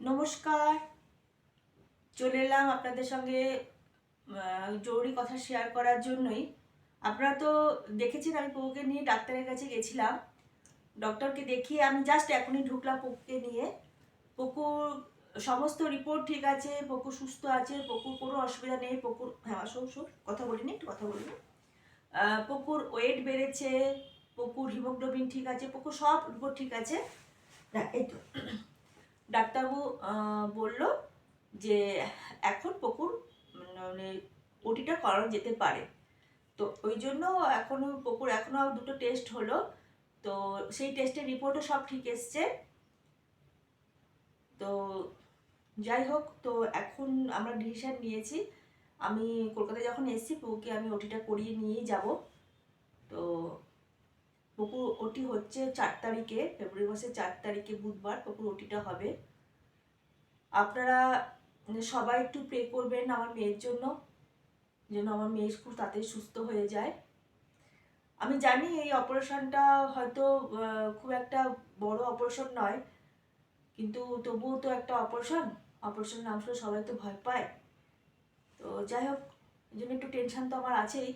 নমস্কার। চলে এলাম আপনাদের সঙ্গে জরুরি কথা শেয়ার করার জন্যই। আপনারা তো দেখেছেন আমি পপুকে নিয়ে ডাক্তারের কাছে গেছিলাম। ডক্টরকে দেখিয়ে আমি জাস্ট এখনই ঢুকলাম পপুকে নিয়ে। পকুর, সমস্ত রিপোর্ট ঠিক আছে পকু সুস্থ আছে, পকুর কোনো অসুবিধা নেই, পকুর হ্যাঁ শোন শোন কথা বলিনি একটু কথা বলিনি পকুর ওয়েট বেড়েছে, পকুর হিমোগ্লোবিন ঠিক আছে, পকুর সব রিপোর্ট ঠিক আছে। এই তো। ডাক্তারবাবু বলল যে এখন পকুর মানে ওটিটা করানো যেতে পারে। তো ওই জন্য এখনও পকুর, এখনও দুটো টেস্ট হলো। তো সেই টেস্টের রিপোর্টও সব ঠিক এসছে। তো যাই হোক, তো এখন আমরা ডিসিশন নিয়েছি। আমি কলকাতায় যখন এসেছি পকুকে আমি ওটিটা করিয়ে নিয়েই যাব। তো পকুর ওটি হচ্ছে চার তারিখে, ফেব্রুয়ারি মাসের চার তারিখে বুধবার পকুর ওটিটা হবে। আপনারা সবাই একটু প্রে করবেন আমার মেয়ের জন্য, যেন আমার মেয়ে খুব তাড়াতাড়ি সুস্থ হয়ে যায়। আমি জানি এই অপারেশনটা হয়তো খুব একটা বড় অপারেশন নয়, কিন্তু তবুও তো একটা অপারেশন অপারেশন নাম শুনে সবাই তো ভয় পায়। তো যাই হোক, এই জন্য একটু টেনশন তো আমার আছেই।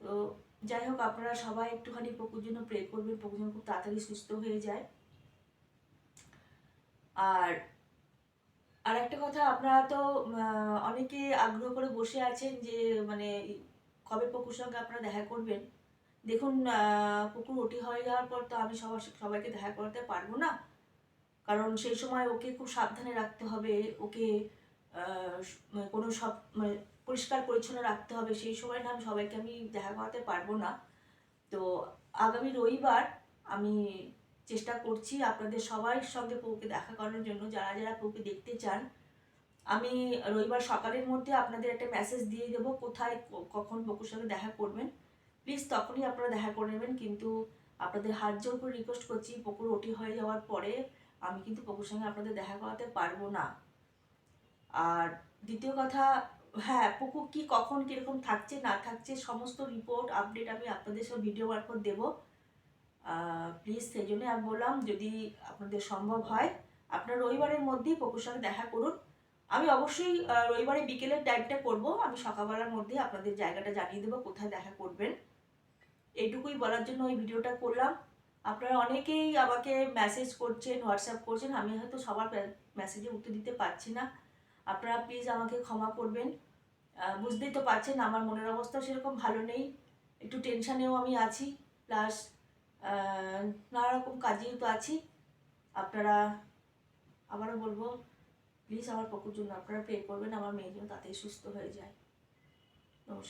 তো যাই হোক, আপনারা সবাই একটুখানি পকুর জন্য প্রে করবেন পকুর যেন খুব তাড়াতাড়ি সুস্থ হয়ে যায়। আর আর একটা কথা, আপনারা তো অনেকে আগ্রহ করে বসে আছেন যে মানে কবে পকুর সঙ্গে আপনারা দেখা করবেন। দেখুন পুকুর ওটি হয়ে যাওয়ার পর তো আমি সবার, সবাইকে দেখা করতে পারব না। কারণ সেই সময় ওকে খুব সাবধানে রাখতে হবে, ওকে মানে কোনো সব মানে পরিষ্কার পরিচ্ছন্ন রাখতে হবে, সেই সময় না সবাইকে আমি দেখা করাতে পারব না। তো আগামী রবিবার আমি চেষ্টা করছি আপনাদের সবার সঙ্গে পৌকে দেখা করানোর জন্য, যারা যারা পৌকে দেখতে চান, আমি রবিবার সকালের মধ্যে আপনাদের একটা মেসেজ দিয়ে দেবো কোথায় কখন পকুর সঙ্গে দেখা করবেন। প্লিজ তখনই আপনারা দেখা করে নেবেন, কিন্তু আপনাদের হাত জোর করে রিকোয়েস্ট করছি, পকুর ওটি হয়ে যাওয়ার পরে আমি কিন্তু পকুর সঙ্গে আপনাদের দেখা করাতে পারব না। আর দ্বিতীয় কথা হ্যাঁ পুকু কি, কখন, কীরকম থাকছে, না থাকছে, সমস্ত রিপোর্ট আপডেট আমি আপনাদের সব ভিডিও মারফত দেবো। প্লিজ সেই জন্য আমি বললাম, যদি আপনাদের সম্ভব হয়, আপনার রবিবারের মধ্যেই পকুর সঙ্গে দেখা করুন। আমি অবশ্যই রবিবারে বিকেলের টাইমটা করব। আমি সকালবেলার মধ্যে আপনাদের জায়গাটা জানিয়ে দেবো, কোথায় দেখা করবেন। এইটুকুই বলার জন্য ওই ভিডিওটা করলাম। আপনারা অনেকেই আমাকে মেসেজ করছেন হোয়াটসঅ্যাপ করছেন, আমি হয়তো সবার মেসেজে উত্তর দিতে পারছি না। আপনারা প্লিজ আমাকে ক্ষমা করবেন। বুঝতেই তো পারছেন, আমার মনের অবস্থা সেরকম ভালো নেই। একটু টেনশানেও আমি আছি প্লাস নানা রকম কাজেও তো আছি। আপনারা, আবারও বলব প্লিজ আমার পক্ষের জন্য আপনারা প্রে করবেন, আমার মেয়ে যেন তাতেই সুস্থ হয়ে যায়। নমস্কার।